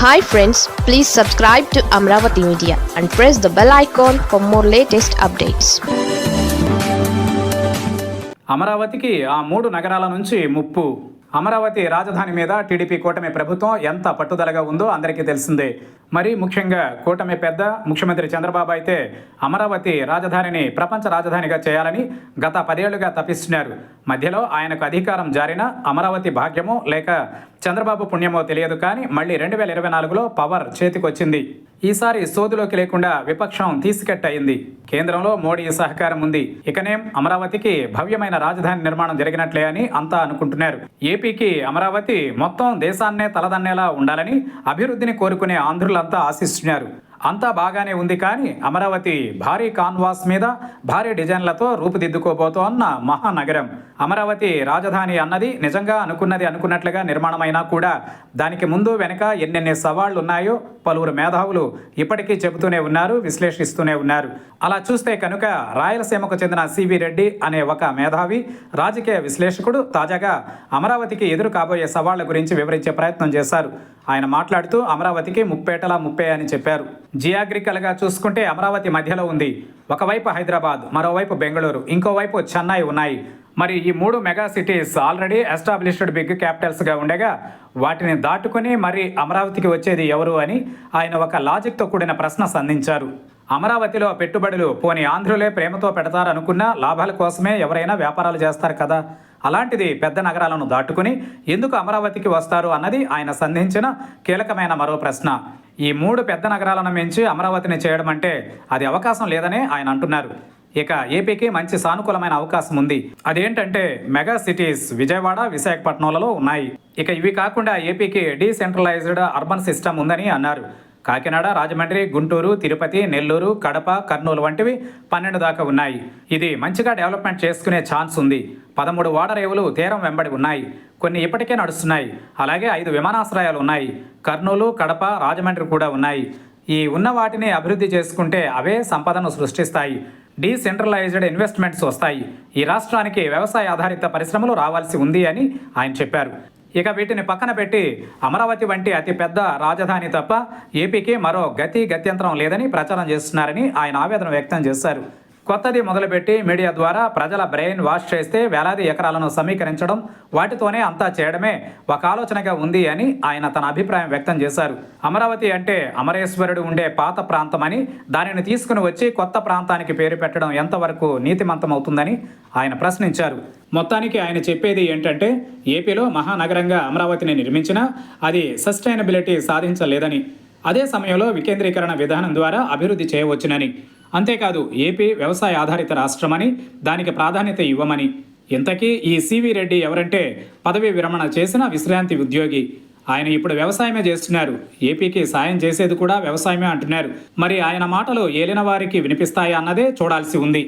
Hi friends please subscribe to Amaravati media and press the bell icon for more latest updates అమరావతికి ఆ మూడు నగరాల నుంచి ముప్పు. అమరావతి రాజధాని మీద టీడీపీ కూటమి ప్రభుత్వం ఎంత పట్టుదలగా ఉందో అందరికీ తెలిసిందే. మరి ముఖ్యంగా కూటమి పెద్ద ముఖ్యమంత్రి చంద్రబాబు అయితే అమరావతి రాజధానిని ప్రపంచ రాజధానిగా చేయాలని గత పదేళ్ళుగా తప్పిస్తున్నారు మధ్యలో ఆయనకు అధికారం జారిన అమరావతి భాగ్యమో లేక చంద్రబాబు పుణ్యమో తెలియదు కానీ మళ్ళీ రెండు వేల ఇరవై నాలుగులో పవర్ చేతికొచ్చింది. ఈసారి సోదులోకి లేకుండా విపక్షం తీసికట్టయింది. కేంద్రంలో మోడీ సహకారం ఉంది. ఇకనేం అమరావతికి భవ్యమైన రాజధాని నిర్మాణం జరిగినట్లే అని అంతా అనుకుంటున్నారు. ఏపీకి అమరావతి మొత్తం దేశాన్నే తలదన్నేలా ఉండాలని అభివృద్ధిని కోరుకునే ఆంధ్రులంతా ఆశిస్తున్నారు. అంతా బాగానే ఉంది కానీ అమరావతి భారీ కాన్వాస్ మీద భారీ డిజైన్లతో రూపుదిద్దుకోబోతోన్న మహానగరం. అమరావతి రాజధాని అన్నది నిజంగా అనుకున్నది అనుకున్నట్లుగా నిర్మాణమైనా కూడా దానికి ముందు వెనక ఎన్నెన్ని సవాళ్ళు ఉన్నాయో పలువురు మేధావులు ఇప్పటికీ చెబుతూనే ఉన్నారు విశ్లేషిస్తూనే ఉన్నారు. అలా చూస్తే కనుక రాయలసీమకు చెందిన సివి రెడ్డి అనే ఒక మేధావి రాజకీయ విశ్లేషకుడు తాజాగా అమరావతికి ఎదురు కాబోయే సవాళ్ళ గురించి వివరించే ప్రయత్నం చేశారు. ఆయన మాట్లాడుతూ అమరావతికి ముప్పేటలా ముప్పే అని చెప్పారు. జియాగ్రికల్గా చూసుకుంటే అమరావతి మధ్యలో ఉంది. ఒకవైపు హైదరాబాద్ మరోవైపు బెంగళూరు ఇంకోవైపు చెన్నై ఉన్నాయి. మరి ఈ మూడు mega cities already established big క్యాపిటల్స్గా ఉండగా వాటిని దాటుకుని మరి అమరావతికి వచ్చేది ఎవరు అని ఆయన ఒక లాజిక్తో కూడిన ప్రశ్న సంధించారు. అమరావతిలో పెట్టుబడులు పోని ఆంధ్రులే ప్రేమతో పెడతారనుకున్నా లాభాల కోసమే ఎవరైనా వ్యాపారాలు చేస్తారు కదా? అలాంటిది పెద్ద నగరాలను దాటుకుని ఎందుకు అమరావతికి వస్తారు అన్నది ఆయన సంధించిన కీలకమైన మరో ప్రశ్న. ఈ మూడు పెద్ద నగరాలను మించి అమరావతిని చేయడం అంటే అది అవకాశం లేదనే ఆయన అంటున్నారు. ఇక ఏపీకి మంచి సానుకూలమైన అవకాశం ఉంది. అదేంటంటే మెగా సిటీస్ విజయవాడ విశాఖపట్నంలలో ఉన్నాయి. ఇక ఇవి కాకుండా ఏపీకి డీసెంట్రలైజ్డ్ అర్బన్ సిస్టమ్ ఉందని అన్నారు. కాకినాడ రాజమండ్రి గుంటూరు తిరుపతి నెల్లూరు కడప కర్నూలు వంటివి పన్నెండు దాకా ఉన్నాయి. ఇది మంచిగా డెవలప్మెంట్ చేసుకునే ఛాన్స్ ఉంది. పదమూడు ఓడరేవులు తీరం వెంబడి ఉన్నాయి. కొన్ని ఇప్పటికే నడుస్తున్నాయి. అలాగే ఐదు విమానాశ్రయాలు ఉన్నాయి. కర్నూలు కడప రాజమండ్రి కూడా ఉన్నాయి. ఈ ఉన్న వాటిని అభివృద్ధి చేసుకుంటే అవే సంపదను సృష్టిస్తాయి. డీసెంట్రలైజ్డ్ ఇన్వెస్ట్మెంట్స్ వస్తాయి. ఈ రాష్ట్రానికి వ్యవసాయ ఆధారిత పరిశ్రమలు రావాల్సి ఉంది అని ఆయన చెప్పారు. ఇక వీటిని పక్కన పెట్టి అమరావతి వంటి అతిపెద్ద రాజధాని తప్ప ఏపీకి మరో గతి గత్యంతరం లేదని ప్రచారం చేస్తున్నారని ఆయన ఆవేదన వ్యక్తం చేశారు. కొత్తది మొదలుపెట్టి మీడియా ద్వారా ప్రజల బ్రెయిన్ వాష్ చేస్తే వేలాది ఎకరాలను సమీకరించడం వాటితోనే అంతా చేయడమే ఒక ఆలోచనగా ఉంది అని ఆయన తన అభిప్రాయం వ్యక్తం చేశారు. అమరావతి అంటే అమరేశ్వరుడు ఉండే పాత ప్రాంతం అని దానిని తీసుకుని వచ్చి కొత్త ప్రాంతానికి పేరు పెట్టడం ఎంతవరకు నీతిమంతమవుతుందని ఆయన ప్రశ్నించారు. మొత్తానికి ఆయన చెప్పేది ఏంటంటే ఏపీలో మహానగరంగా అమరావతిని నిర్మించినా అది సస్టైనబిలిటీ సాధించలేదని అదే సమయంలో వికేంద్రీకరణ విధానం ద్వారా అభివృద్ధి చేయవచ్చునని. అంతేకాదు ఏపీ వ్యవసాయ ఆధారిత రాష్ట్రమని దానికి ప్రాధాన్యత ఇవ్వమని. ఇంతకీ ఈ సివి రెడ్డి ఎవరంటే పదవీ విరమణ చేసిన విశ్రాంతి ఉద్యోగి. ఆయన ఇప్పుడు వ్యవసాయమే చేస్తున్నారు. ఏపీకి సాయం చేసేది కూడా వ్యవసాయమే అంటున్నారు. మరి ఆయన మాటలు ఏలిన వారికి వినిపిస్తాయా అన్నదే చూడాల్సి ఉంది.